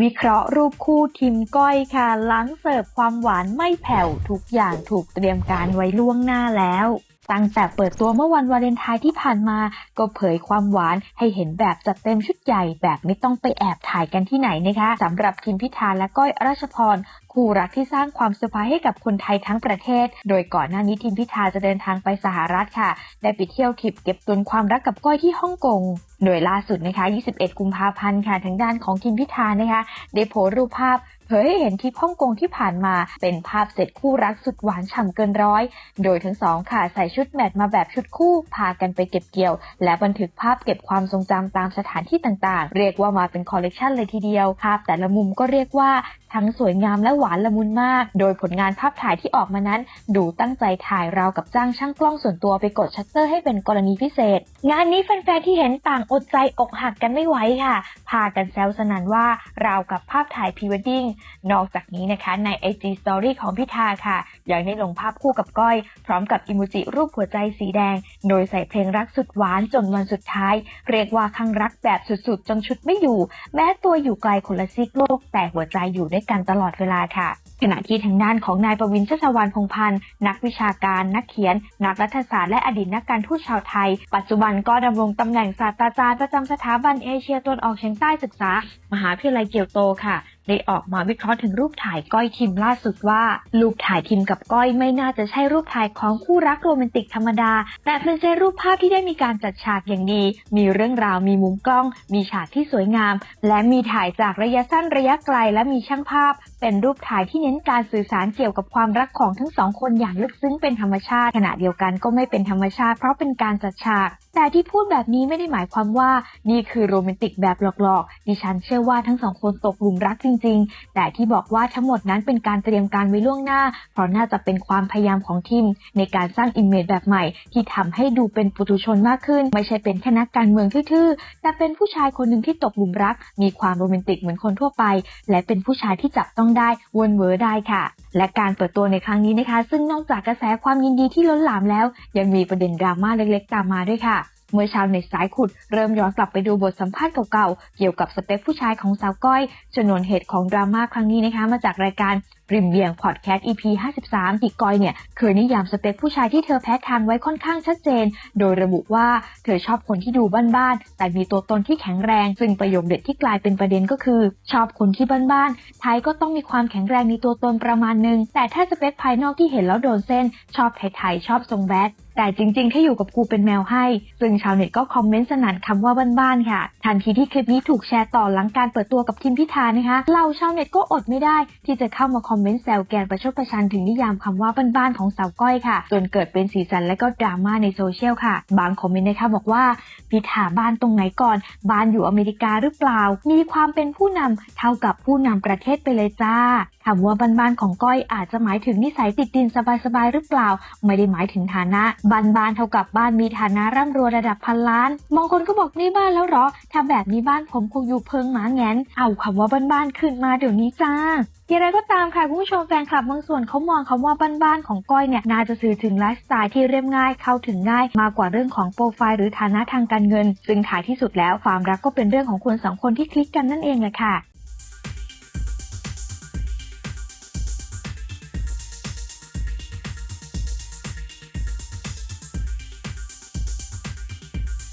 วิเคราะห์รูปคู่ทิมก้อยค่ะหลังเสิร์ฟความหวานไม่แผ่วทุกอย่างถูกเตรียมการไว้ล่วงหน้าแล้ว ตั้งแต่เปิดตัวเมื่อวันวาเลนไทน์ที่ผ่านมา ก็เผยความหวานให้เห็นแบบจัดเต็มชุดใหญ่แบบไม่ต้องไปแอบถ่ายกันที่ไหนนะคะสำหรับทิมพิธาและก้อยรัชพรคู่รักที่สร้างความเซอร์ไพรส์ให้กับคนไทยทั้งประเทศ โดยก่อนหน้านี้ทิมพิธาจะเดินทางไปสหรัฐค่ะ ได้ไปเที่ยวทริปเก็บตุนความรักกับก้อยที่ฮ่องกง โดยล่าสุดนะคะ 21 กุมภาพันธ์ค่ะ ทางด้านของทิมพิธานะคะ ได้โพสต์รูปภาพ ผยให้เห็นทริปฮ่องกงที่ผ่านมา เป็นภาพเสร็จคู่รักสุดหวานฉ่ำเกินร้อย โดยทั้งสองค่ะใส่ชุดแมทมาแบบชุดคู่พากันไปเก็บเกี่ยว และบันทึกภาพเก็บความทรงจำตามสถานที่ต่างๆ เรียกว่ามาเป็นคอลเลกชันเลยทีเดียว ภาพแต่ละมุมก็เรียกว่าทั้งสวยงามและหวานละมุนมาก โดยผลงานภาพถ่ายที่ออกมานั้น ดูตั้งใจถ่ายราวกับจ้างช่างกล้องส่วนตัวไปกดชัตเตอร์ให้เป็นกรณีพิเศษ งานนี้แฟนๆที่เห็นต่างอดใจอกหักกันไม่ไหวค่ะ พากันแซวสนันว่าราวกับภาพถ่ายพรีเวดดิ้งนอกจากนี้นะคะใน IG Story ของพิธาค่ะ ยังได้ลงภาพคู่กับก้อย พร้อมกับอิโมจิรูปหัวใจสีแดง โดยใส่เพลงรักสุดหวานจนวันสุดท้าย เรียกว่าข้างรักแบบสุดๆ จนชุดไม่อยู่ แม้ตัวอยู่ไกลคนละซีกโลก แต่หัวใจอยู่ด้วยกันตลอดเวลาค่ะขณะที่ทางด้านของนายประวินชัชวานพงพันธ์นักวิชาการนักเขียน นักรัฐศาสตร์และอดีตนักการทูตชาวไทย ปัจจุบันก็ดำรงตำแหน่งศาสตราจารย์ประจำสถาบันเอเชียตะวันออกเฉียงใต้ศึกษา มหาวิทยาลัยเกียวโตค่ะได้ออกมาวิเคราะห์ถึงรูปถ่ายก้อยทิมล่าสุดว่า รูปถ่ายทิมกับก้อยไม่น่าจะใช่รูปถ่ายของคู่รักโรแมนติกธรรมดา แต่เป็นเซตรูปภาพที่ได้มีการจัดฉากอย่างดี มีเรื่องราวมีมุมกล้อง มีฉากที่สวยงาม และมีถ่ายจากระยะสั้นระยะไกล และมีช่างภาพ เป็นรูปถ่ายที่เน้นการสื่อสารเกี่ยวกับความรักของทั้งสองคนอย่างลึกซึ้งเป็นธรรมชาติขณะเดียวกันก็ไม่เป็นธรรมชาติ เพราะเป็นการจัดฉาก แต่ที่พูดแบบนี้ไม่ได้หมายความว่านี่คือโรแมนติกแบบหลอกๆ ดิฉันเชื่อว่าทั้งสองคนตกหลุมรักจริงๆ แต่ที่บอกว่าทั้งหมดนั้นเป็นการเตรียมการไว้ล่วงหน้า เพราะน่าจะเป็นความพยายามของทีมในการสร้างอิมเมจแบบใหม่ ที่ทำให้ดูเป็นปุถุชนมากขึ้น ไม่ใช่เป็นแค่นักการเมืองทื่อๆ แต่เป็นผู้ชายคนหนึ่งที่ตกหลุมรัก มีความโรแมนติกเหมือนคนทั่วไป และเป็นผู้ชายที่จับต้องได้วนเวอได้ค่ะ และการเปิดตัวในครั้งนี้นะคะ ซึ่งนอกจากกระแสความยินดีที่ล้นหลามแล้ว ยังมีประเด็นดราม่าเล็กๆ ตามมาด้วยค่ะ เมื่อชาวเน็ตสายขุดเริ่มย้อนกลับไปดูบทสัมภาษณ์เก่าๆ เกี่ยวกับสเปคผู้ชายของสาวก้อยชนวนเหตุของดราม่าครั้งนี้นะคะ มาจากรายการริมเบียงพอดแคสต์ EP 53ที่ก้อยเนี่ยเคยนิยามสเปคผู้ชายที่เธอแพ้ทางไว้ค่อนข้างชัดเจน โดยระบุว่าเธอชอบคนที่ดูบ้านๆ แต่มีตัวตนที่แข็งแรง ซึ่งประโยคเด็ดที่กลายเป็นประเด็นก็คือ ชอบคนที่บ้านๆ ไทยก็ต้องมีความแข็งแรงมีตัวตนประมาณนึง แต่ถ้าสเปคภายนอกที่เห็นแล้วโดนเส้น ชอบไทยๆ ชอบทรงแบดแต่จริงๆ ถ้าอยู่กับกูเป็นแมวให้ ซึ่งชาวเน็ตก็คอมเมนต์สนั่นคำว่าบ้านๆ ค่ะ ทันทีที่คลิปนี้ถูกแชร์ต่อหลังการเปิดตัวกับทีมพิธานะคะเหล่าชาวเน็ตก็อดไม่ได้ที่จะเข้ามาคอมเมนต์แซวแกนประชดประชันถึงนิยามคำว่าบ้านๆของสาวก้อยค่ะ จนเกิดเป็นสีสันและก็ดราม่าในโซเชียลค่ะ บางคอมเมนต์นะคะบอกว่าพิธาบ้านตรงไหนก่อน บ้านอยู่อเมริกาหรือเปล่า มีความเป็นผู้นำเท่ากับผู้นำประเทศไปเลยจ้าคำว่าบ้านๆของก้อยอาจจะหมายถึงนิสัยติดดินสบายๆหรือเปล่า ไม่ได้หมายถึงฐานะบ้านๆเท่ากับบ้านมีฐานะร่ำรวยระดับพันล้านบางคนก็บอกนี่บ้านแล้วหรอถ้าแบบนี้บ้านผมคงอยู่เพิงหมาแงนเอาคำว่าบ้านๆขึ้นมาเดี๋ยวนี้จ้าอย่างไรก็ตามค่ะคุณผู้ชมแฟนคลับบางส่วนเขามองคำว่าบ้านๆของก้อยเนี่ยน่าจะสื่อถึงไลฟ์สไตล์ที่เรียบง่ายเข้าถึงง่าย มากกว่าเรื่องของโปรไฟล์หรือฐานะทางการเงิน ซึ่งท้ายที่สุดแล้วความรักก็เป็นเรื่องของคนสองคนที่คลิกกันนั่นเองแหละค่ะ